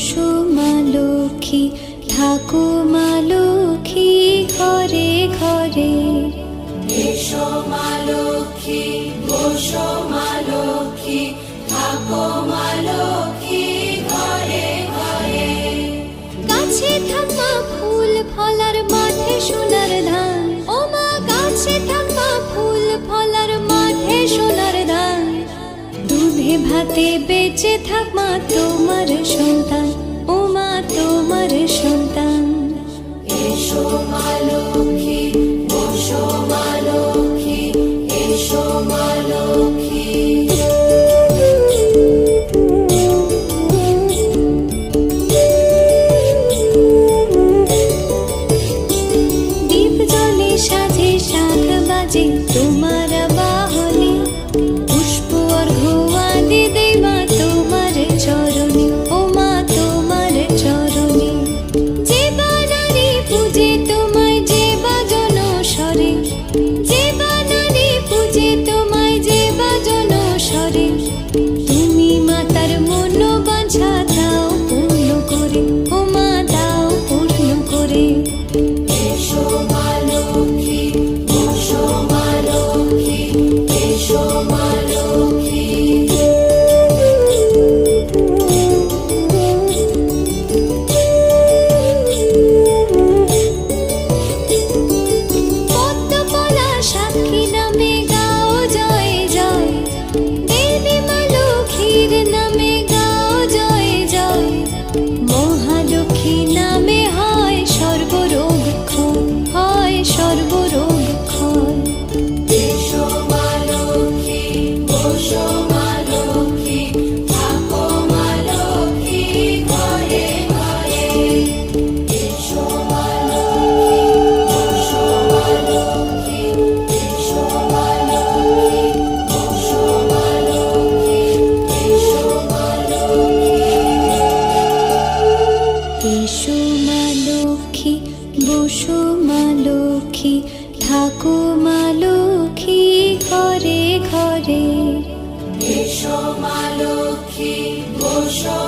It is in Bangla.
এসো মা লক্ষ্মী লক্ষ্মী ঘরে ঘরে। সমালক্ষী মা লক্ষ্মী ভাতে বেঁচে থাক মা তোমার সন্তান। ও মা তোমার লক্ষ্মী ঠাকুমা লক্ষ্মী ঘরে ঘরে। এসো মা বসো